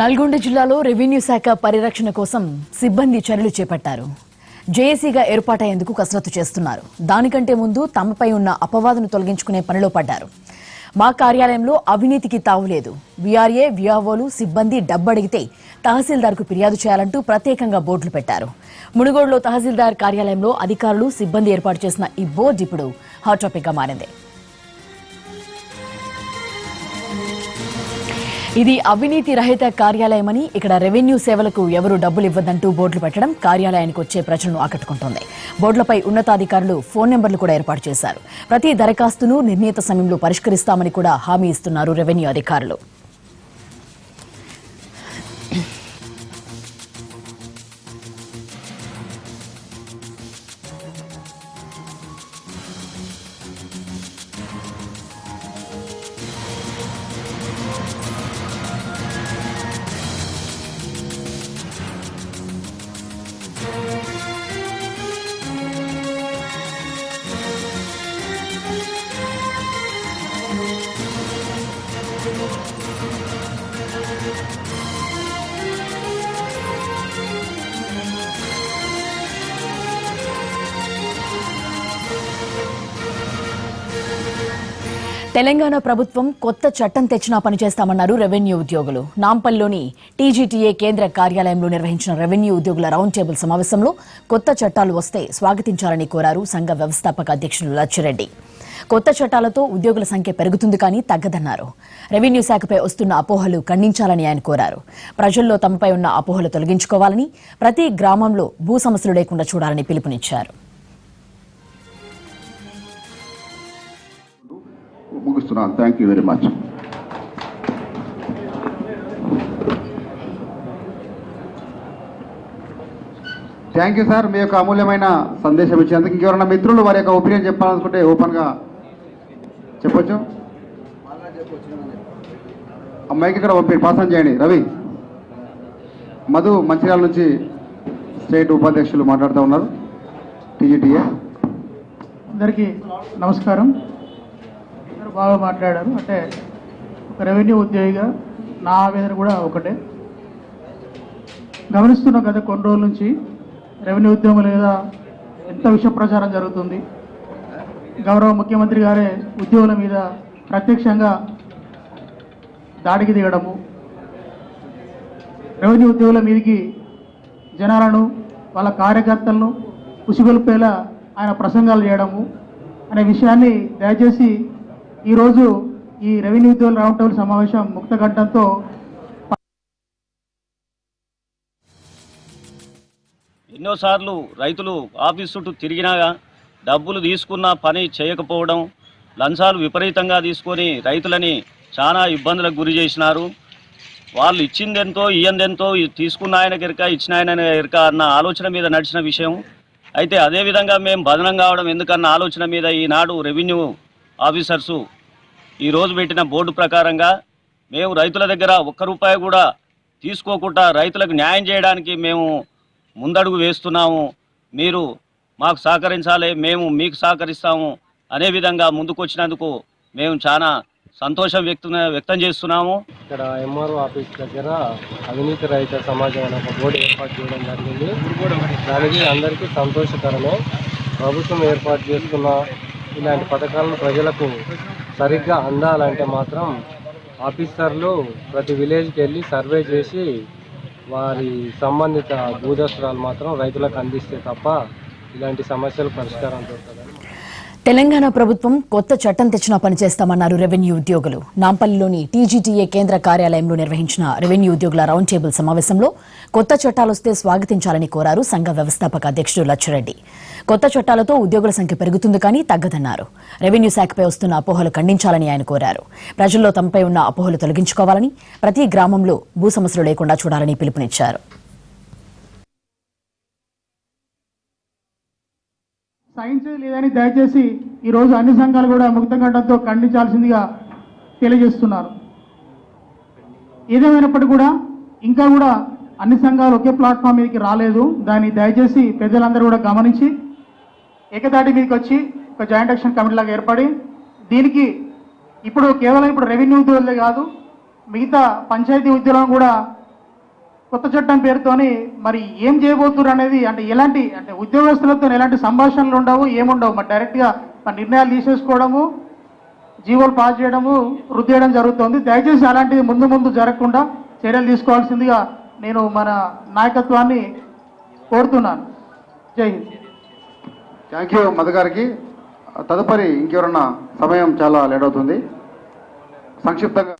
నల్గొండ జిల్లాలో రెవెన్యూ శాఖ పరిరక్షణ కోసం సిబ్బంది చర్యలు చేపట్టారు. జేఏసీగా ఏర్పాటయ్యేందుకు కసరత్తు చేస్తున్నారు. దానికంటే ముందు తమపై ఉన్న అపవాదును తొలగించుకునే పనిలో పడ్డారు. మా కార్యాలయంలో అవినీతికి తావులేదు వీఆర్ఏ విఆర్ఓలు సిబ్బంది డబ్బడిగితే తహసీల్దార్కు ఫిర్యాదు చేయాలంటూ ప్రత్యేకంగా బోర్డులు పెట్టారు. మునుగోడులో తహసీల్దార్ కార్యాలయంలో అధికారులు సిబ్బంది ఏర్పాటు చేసిన ఈ బోర్డు ఇప్పుడు హాట్ టాపిక్గా మారింది. ఇది అవినీతి రహిత కార్యాలయమని ఇక్కడ రెవెన్యూ సేవలకు ఎవరు డబ్బులు ఇవ్వద్దంటూ బోర్డులు పెట్టడం కార్యాలయానికి వచ్చే ప్రజలను ఆకట్టుకుంటోంది. బోర్డులపై ఉన్నతాధికారులు ఫోన్ నెంబర్లు కూడా ఏర్పాటు చేశారు. ప్రతి దరఖాస్తును నిర్ణీత సమయంలో పరిష్కరిస్తామని కూడా హామీ ఇస్తున్నారు రెవెన్యూ అధికారులు. తెలంగాణ ప్రభుత్వం కొత్త చట్టం తెచ్చినా పనిచేస్తామన్నారు రెవెన్యూ ఉద్యోగులు. నాంపల్లిలోని టీజీటీఏ కేంద్ర కార్యాలయంలో నిర్వహించిన రెవెన్యూ ఉద్యోగుల రౌండ్ టేబుల్ సమావేశంలో కొత్త చట్టాలు వస్తే స్వాగతించాలని కోరారు సంఘ వ్యవస్థాపక అధ్యక్షులు లచ్చిరెడ్డి. కొత్త చట్టాలతో ఉద్యోగుల సంఖ్య పెరుగుతుంది కానీ తగ్గదన్నారు. రెవెన్యూ శాఖపై వస్తున్న అపోహలు ఖండించాలని ఆయన కోరారు. ప్రజల్లో తమపై ఉన్న అపోహలు తొలగించుకోవాలని ప్రతి గ్రామంలో భూ సమస్యలు లేకుండా చూడాలని పిలుపునిచ్చారు. ముగిస్తున్నాను. Thank you very much thank you sir మీ యొక్క అమూల్యమైన సందేశం ఇచ్చినందుకు ఇంకెవరైనా మిత్రులు వారి యొక్క ఒపీనియన్ చెప్పాలనుకుంటే ఓపెన్గా చెప్పొచ్చు? అమ్మాయికి ఇక్కడ పంపి పాసన్ చేయండి. రవి. మధు మంచిర్యాల నుంచి స్టేట్ ఉపాధ్యక్షులు మాట్లాడుతూ ఉన్నారు. టీజీటీఏ. అందరికీ నమస్కారం. అందరూ బాగా మాట్లాడారు. అంటే ఒక రెవెన్యూ ఉద్యోగిగా నా ఆవేదన కూడా ఒకటే. గమనిస్తున్న గత కొన్ని రోజుల నుంచి రెవెన్యూ ఉద్యోగం లేదా ఎంత విష ప్రచారం జరుగుతుంది గౌరవ ముఖ్యమంత్రి గారే ఉద్యోగుల మీద ప్రత్యక్షంగా దాడికి దిగడము. రెవెన్యూ ఉద్యోగుల మీదకి జనాలను వాళ్ళ కార్యకర్తలను ఉసిగొల్పేలా ఆయన ప్రసంగాలు చేయడము అనే విషయాన్ని దయచేసి ఈరోజు ఈ రెవెన్యూ ఉద్యోగుల రౌండ్ టేబుల్ సమావేశం ముక్తకంఠంతో ఎన్నోసార్లు రైతులు ఆఫీస్ చుట్టూ తిరిగినాగా డబ్బులు తీసుకున్న పని చేయకపోవడం లంచాలు విపరీతంగా తీసుకొని రైతులని చాలా ఇబ్బందులకు గురి చేసినారు. వాళ్ళు ఇచ్చిందెంతో ఇయ్యందెంతో తీసుకున్న ఆయన ఎరక ఇచ్చిన ఆయన ఎరక అన్న ఆలోచన మీద నడిచిన విషయం. అయితే అదేవిధంగా మేము బదనం కావడం ఎందుకన్న ఆలోచన మీద ఈనాడు రెవెన్యూ ఆఫీసర్సు ఈరోజు పెట్టిన బోర్డు ప్రకారంగా మేము రైతుల దగ్గర ఒక్క రూపాయి కూడా తీసుకోకుండా రైతులకు న్యాయం చేయడానికి మేము ముందడుగు వేస్తున్నాము. మీరు మాకు సహకరించాలి మేము మీకు సహకరిస్తాము అనే విధంగా ముందుకొచ్చినందుకు మేము చాలా సంతోషం వ్యక్తం వ్యక్తం చేస్తున్నాము. ఇక్కడ ఎంఆర్ఓ ఆఫీస్ దగ్గర అవినీతి రహిత సమాజం అనే ఒక బోర్డు ఏర్పాటు చేయడం జరిగింది. దానికి అందరికీ సంతోషకరమే. ప్రభుత్వం ఏర్పాటు చేస్తున్న ఇలాంటి పథకాలను ప్రజలకు సరిగ్గా అందాలంటే మాత్రం ఆఫీసర్లు ప్రతి విలేజ్కి వెళ్ళి సర్వే చేసి వారి సంబంధిత భూదస్త్రాలు మాత్రం రైతులకు అందిస్తే తప్ప ఇలాంటి సమస్యలు పరిష్కారం దొరకదని తెలంగాణ ప్రభుత్వం కొత్త చట్టం తెచ్చినా పనిచేస్తామన్నారు రెవెన్యూ ఉద్యోగులు. నాంపల్లిలోని టీజీటీఏ కేంద్ర కార్యాలయంలో నిర్వహించిన రెవెన్యూ ఉద్యోగుల రౌండ్ టేబుల్ సమావేశంలో కొత్త చట్టాలొస్తే స్వాగతించాలని కోరారు సంఘ వ్యవస్థాపక అధ్యక్షుడు లచ్చిరెడ్డి. కొత్త చట్టాలతో ఉద్యోగుల సంఖ్య పెరుగుతుంది కానీ తగ్గదన్నారు. రెవెన్యూ శాఖపై వస్తున్న అపోహలు ఖండించాలని ఆయన కోరారు. ప్రజల్లో తమపై ఉన్న అపోహలు తొలగించుకోవాలని ప్రతి గ్రామంలో భూ సమస్యలు లేకుండా చూడాలని పిలుపునిచ్చారు. సహించేది లేదని దయచేసి ఈరోజు అన్ని సంఘాలు కూడా ముక్తకంఠంతో ఖండించాల్సిందిగా తెలియజేస్తున్నారు. ఏదేమైనప్పటికీ కూడా ఇంకా కూడా అన్ని సంఘాలు ఒకే ప్లాట్ఫామ్ మీదకి రాలేదు. దాన్ని దయచేసి ప్రజలందరూ కూడా గమనించి ఏకదాటి మీదకి వచ్చి ఒక జాయింట్ యాక్షన్ కమిటీ లాగా ఏర్పడి దీనికి ఇప్పుడు కేవలం ఇప్పుడు రెవెన్యూ ఉద్యోగులే కాదు మిగతా పంచాయతీ ఉద్యోగం కూడా కొత్త చట్టం పేరుతోని మరి ఏం చేయబోతున్నారు అనేది అంటే ఎలాంటి అంటే ఉద్యోగస్తులతో ఎలాంటి సంభాషణలు ఉండవు ఏముండవు. మరి డైరెక్ట్గా మరి నిర్ణయాలు తీసేసుకోవడము జీవోలు పాస్ చేయడము వృద్ధి చేయడం జరుగుతుంది. దయచేసి అలాంటిది ముందు ముందు జరగకుండా చర్యలు తీసుకోవాల్సిందిగా నేను మన నాయకత్వాన్ని కోరుతున్నాను. జై హింద్. థ్యాంక్ యూ మధు గారికి. తదుపరి ఇంకెవరన్నా సమయం చాలా లేట్ అవుతుంది. సంక్షిప్తంగా